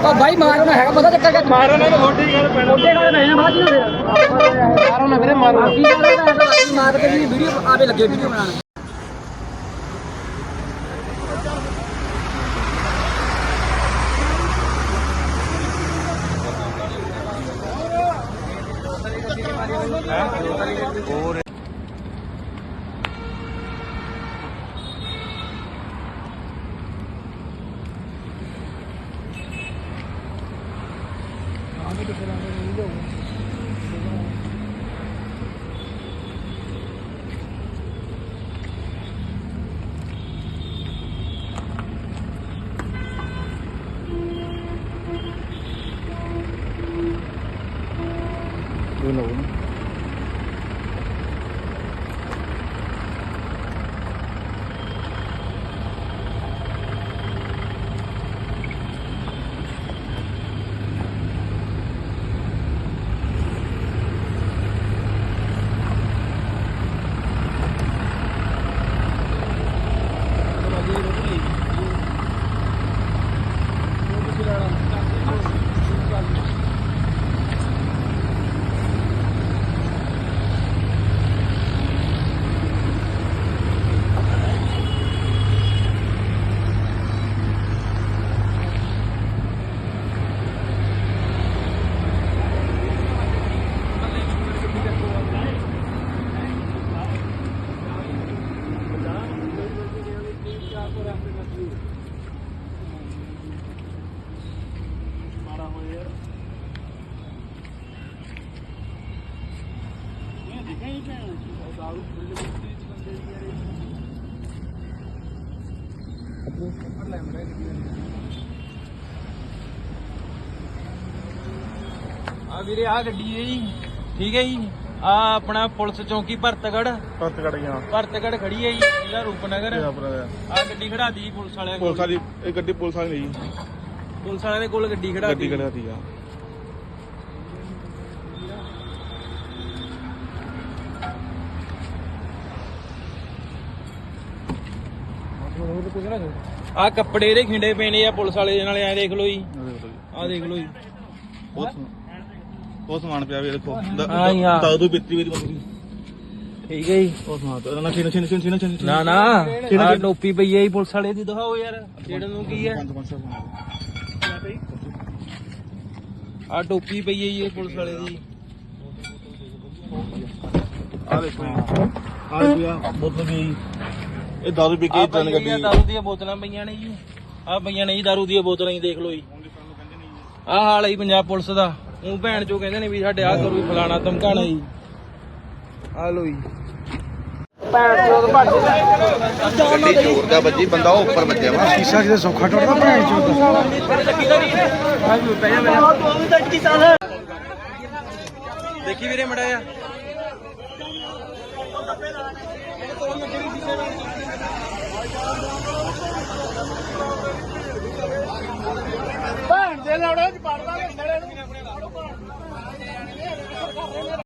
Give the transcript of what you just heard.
तो भाई मारना है पता चक्कर क्या मारना है तो मारो ना वोटे वोटे का नहीं बाजी ना मारो ना मेरे मारो की मार के भी वीडियो आवे लगे वीडियो बनाना और đuôi nụ nữa ਆ ਵੀਰੇ ਆ ਗੱਡੀ ਹੈ ਜੀ। ਠੀਕ ਹੈ ਜੀ। ਆ ਆਪਣਾ ਪੁਲਿਸ ਚੌਂਕੀ ਭਰਤਗੜ। ਪੱਤ ਕੱਢ ਗਿਆ। ਭਰਤਗੜ ਖੜੀ ਹੈ ਜੀ ਜ਼ਿਲ੍ਹਾ ਰੂਪਨਗਰ। ਇਹ ਆਪਣਾ ਆ ਗੱਡੀ ਖੜਾਦੀ ਜੀ ਪੁਲਿਸ ਵਾਲਿਆਂ ਪੁਲਿਸ ਕੋਲ। ਵਾਲੀ ਇਹ ਗੱਡੀ ਪੁਲਿਸ ਵਾਲੀ ਨਹੀਂ ਜੀ। ਪੁਲਿਸ ਵਾਲਿਆਂ ਦੇ ਕੋਲ ਗੱਡੀ ਖੜਾਦੀ ਗੱਡੀ ਕਢਾਤੀ ਆ। ਆ ਕੱਪੜੇ ਇਹਦੇ ਖਿੰਡੇ ਪੈਣੇ ਆ ਪੁਲਿਸ ਵਾਲੇ ਨਾਲੇ ਐ ਦੇਖ ਲਓ ਜੀ। ਆ ਦੇਖ ਲਓ ਜੀ। ਬਹੁਤ ਬਹੁਤ ਸਮਾਨ ਪਿਆ ਵੀ ਦੇਖੋ। ਦਾਦੂ ਬਿੱਤੀ ਵੀ ਠੀਕ ਹੈ ਜੀ। ਬਹੁਤ ਸਮਾਨ ਪਿਆ। ਨਾ ਛਿਨ ਛਿਨ ਛਿਨ ਛਿਨ ਛਿਨ। ਨਾ ਨਾ। ਆ ਟੋਪੀ ਪਈ ਹੈ ਜੀ ਪੁਲਿਸ ਵਾਲੇ ਦੀ ਦਿਖਾਓ ਯਾਰ। ਜਿਹੜੇ ਨੂੰ ਕੀ ਹੈ? ਆ ਟੋਪੀ ਪਈ ਹੈ ਜੀ ਪੁਲਿਸ ਵਾਲੇ ਦੀ। ਆ ਦੇਖੋ ਆ ਦੇਖੋ ਆ ਬੋਤਲ ਵੀ ਇਹ ਵੀ ਆ ਕੇ ਚੱਲ ਗੱਡੀ। ਦਾਰੂ ਦੀਆਂ ਬੋਤਲਾਂ ਪਈਆਂ ਨੇ ਜੀ। ਆ ਪਈਆਂ ਨੇ ਜੀ ਦਾਰੂ ਦੀਆਂ ਬੋਤਲਾਂ ਜੀ ਦੇਖ ਲਓ ਜੀ। ਆ ਹਾਲ ਹੈ ਜੀ ਪੰਜਾਬ ਪੁਲਿਸ ਦਾ। ਉਹ ਭੈਣ ਚੋ ਕਹਿੰਦੇ ਨੇ ਵੀ ਸਾਡੇ ਆ ਕਰੂ ਫਲਾਣਾ ਧਮਕਾਣਾ ਜੀ। ਆ ਲੋ ਜੀ। ਭੈਣ ਚੋ ਭੱਜ ਗੱਡੀ ਚੋਰ ਦਾ ਵੱਜੀ ਬੰਦਾ ਉਹ ਉੱਪਰ ਵੱਜਿਆ ਵਾ। ਸ਼ੀਸ਼ਾ ਕਿਤੇ ਸੌਖਾ ਟੁੱਟਦਾ ਭੈਣ ਚੋਦ ਦੇਖੀ ਵੀਰੇ ਮੜਾ પણ જેલવડે જ પાડતા